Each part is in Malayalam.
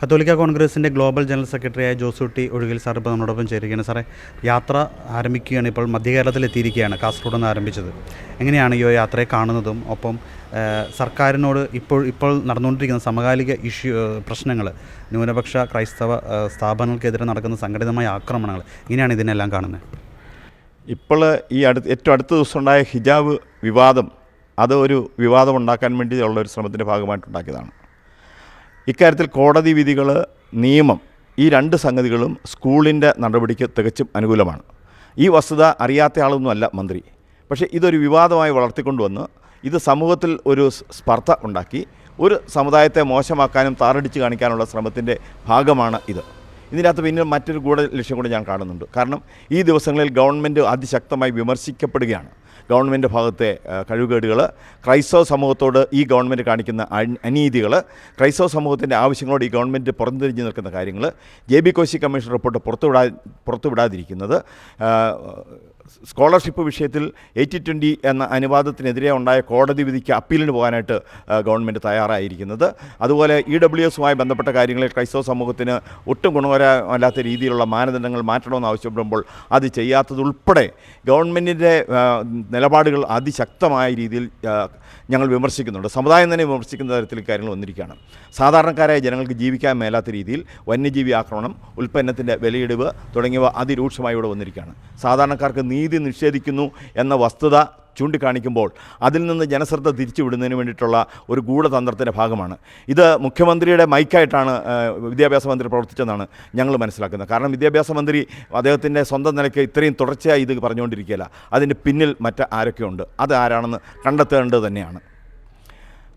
കത്തോലിക്ക കോൺഗ്രസിന്റെ ഗ്ലോബൽ ജനറൽ സെക്രട്ടറിയായ ജോസൂട്ടി ഒഴുകിൽ സാർ ഇപ്പോൾ നമ്മളോടൊപ്പം ചേരുകയാണ്. സാറേ യാത്ര ആരംഭിക്കുകയാണ് ഇപ്പോൾ മധ്യകേരളത്തിൽ എത്തിയിരിക്കുകയാണ് കാസർഗോഡ് നിന്ന് ആരംഭിച്ചത്. എങ്ങനെയാണ് ഈ യാത്രയെ കാണുന്നതും ഒപ്പം സർക്കാരിനോട് ഇപ്പോൾ ഇപ്പോൾ നടന്നുകൊണ്ടിരിക്കുന്ന സമകാലിക ഇഷ്യൂ പ്രശ്നങ്ങൾ ന്യൂനപക്ഷ ക്രൈസ്തവ സ്ഥാപനങ്ങൾക്കെതിരെ നടക്കുന്ന സംഘടിതമായ ആക്രമണങ്ങൾ ഇങ്ങനെയാണ് ഇതിനെല്ലാം കാണുന്നത്? ഇപ്പോൾ ഈ അടുത്ത് ഏറ്റവും അടുത്ത ദിവസം ഉണ്ടായ ഹിജാബ് വിവാദം അത് ഒരു വിവാദം ഉണ്ടാക്കാൻ വേണ്ടിയുള്ള ഒരു ശ്രമത്തിന്റെ ഭാഗമായിട്ടുണ്ടാക്കിയതാണ്. ഇക്കാര്യത്തിൽ കോടതി വിധികൾ നിയമം ഈ രണ്ട് സംഗതികളും സ്കൂളിന്റെ നടപടിക്ക് തികച്ചും അനുകൂലമാണ്. ഈ വസ്തുത അറിയാത്ത ആളൊന്നുമല്ല മന്ത്രി. പക്ഷേ ഇതൊരു വിവാദമായി വളർത്തിക്കൊണ്ടുവന്ന് ഇത് സമൂഹത്തിൽ ഒരു സ്പർദ്ധ ഉണ്ടാക്കി ഒരു സമുദായത്തെ മോശമാക്കാനും താറടിച്ച് കാണിക്കാനുള്ള ശ്രമത്തിന്റെ ഭാഗമാണ് ഇത്. ഇതിനകത്ത് പിന്നിൽ മറ്റൊരു ഗൂഢ ലക്ഷ്യം കൂടി ഞാൻ കാണുന്നുണ്ട്. കാരണം ഈ ദിവസങ്ങളിൽ ഗവൺമെന്റ് അതിശക്തമായി വിമർശിക്കപ്പെടുകയാണ്. ഗവൺമെന്റ് ഭാഗത്തെ കഴിവുകേടുകൾ ക്രൈസ്തവ സമൂഹത്തോട് ഈ ഗവൺമെന്റ് കാണിക്കുന്ന അനീതികൾ ക്രൈസ്തവ സമൂഹത്തിന്റെ ആവശ്യങ്ങളോട് ഈ ഗവൺമെന്റ് പുറംതിരിഞ്ഞ് നിൽക്കുന്ന കാര്യങ്ങൾ J B Koshy commission report പുറത്തുവിടാ പുറത്തുവിടാതിരിക്കുന്നത് സ്കോളർഷിപ്പ് വിഷയത്തിൽ എയ്റ്റി ട്വന്റി എന്ന അനുവാദത്തിനെതിരെ ഉണ്ടായ കോടതി വിധിക്ക് അപ്പീലിന് പോകാനായിട്ട് ഗവൺമെന്റ് തയ്യാറായിരിക്കുന്നത്. അതുപോലെ ഇ ഡബ്ല്യു എസുമായി ബന്ധപ്പെട്ട കാര്യങ്ങളിൽ ക്രൈസ്തവ സമൂഹത്തിന് ഒട്ടും ഗുണകരമല്ലാത്ത രീതിയിലുള്ള മാനദണ്ഡങ്ങൾ മാറ്റണമെന്ന് ആവശ്യപ്പെടുമ്പോൾ അത് ചെയ്യാത്തതുൾപ്പെടെ ഗവൺമെന്റിന്റെ നിലപാടുകൾ അതിശക്തമായ രീതിയിൽ ഞങ്ങൾ വിമർശിക്കുന്നുണ്ട്. സമുദായം തന്നെ വിമർശിക്കുന്ന തരത്തിൽ കാര്യങ്ങൾ വന്നിരിക്കുകയാണ്. സാധാരണക്കാരായ ജനങ്ങൾക്ക് ജീവിക്കാൻ മേലാത്ത രീതിയിൽ വന്യജീവി ആക്രമണം ഉൽപ്പന്നത്തിന്റെ വിലയിടിവ് തുടങ്ങിയവ അതിരൂക്ഷമായി ഇവിടെ വന്നിരിക്കുകയാണ്. സാധാരണക്കാർക്ക് നീതി നിഷേധിക്കുന്നു എന്ന വസ്തുത ചൂണ്ടിക്കാണിക്കുമ്പോൾ അതിൽ നിന്ന് ജനശ്രദ്ധ തിരിച്ചുവിടുന്നതിന് വേണ്ടിയിട്ടുള്ള ഒരു ഗൂഢതന്ത്രത്തിന്റെ ഭാഗമാണ്. ഇത് മുഖ്യമന്ത്രിയുടെ മൈക്കായിട്ടാണ് വിദ്യാഭ്യാസ മന്ത്രി പ്രവർത്തിച്ചതെന്നാണ് ഞങ്ങൾ മനസ്സിലാക്കുന്നത്. കാരണം വിദ്യാഭ്യാസ മന്ത്രി അദ്ദേഹത്തിന്റെ സ്വന്തം നിലയ്ക്ക് ഇത്രയും തുടർച്ചയായി ഇത് പറഞ്ഞുകൊണ്ടിരിക്കുകയില്ല. അതിന്റെ പിന്നിൽ മറ്റ് ആരൊക്കെയുണ്ട്? അത് ആരാണെന്ന് കണ്ടെത്തേണ്ടത് തന്നെയാണ്.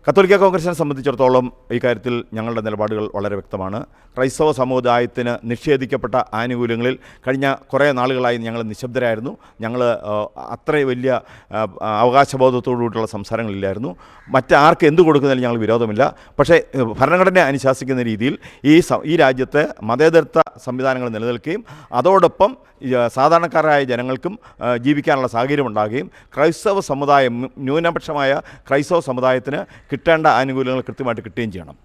കത്തോലിക്ക കോൺഗ്രസിനെ സംബന്ധിച്ചിടത്തോളം ഈ കാര്യത്തിൽ ഞങ്ങളുടെ നിലപാടുകൾ വളരെ വ്യക്തമാണ്. ക്രൈസ്തവ സമുദായത്തിന് നിഷേധിക്കപ്പെട്ട ആനുകൂല്യങ്ങളിൽ കഴിഞ്ഞ കുറേ നാളുകളായി ഞങ്ങൾ നിശബ്ദരായിരുന്നു. ഞങ്ങൾ അത്ര വലിയ അവകാശബോധത്തോടുകൂടിയുള്ള സംസാരങ്ങളില്ലായിരുന്നു. മറ്റാർക്ക് എന്ത് കൊടുക്കുന്നതിൽ ഞങ്ങൾ വിരോധമില്ല. പക്ഷേ ഭരണഘടന അനുശാസിക്കുന്ന രീതിയിൽ ഈ ഈ രാജ്യത്തെ മതേതരത്വ സംവിധാനങ്ങൾ നിലനിൽക്കുകയും അതോടൊപ്പം സാധാരണക്കാരായ ജനങ്ങൾക്കും ജീവിക്കാനുള്ള സാഹചര്യം ഉണ്ടാകുകയും ക്രൈസ്തവ സമുദായം ന്യൂനപക്ഷമായ ക്രൈസ്തവ സമുദായത്തിന് കിട്ടേണ്ട ആനുകൂല്യങ്ങൾ കൃത്യമായിട്ട് കിട്ടുകയും ചെയ്യണം.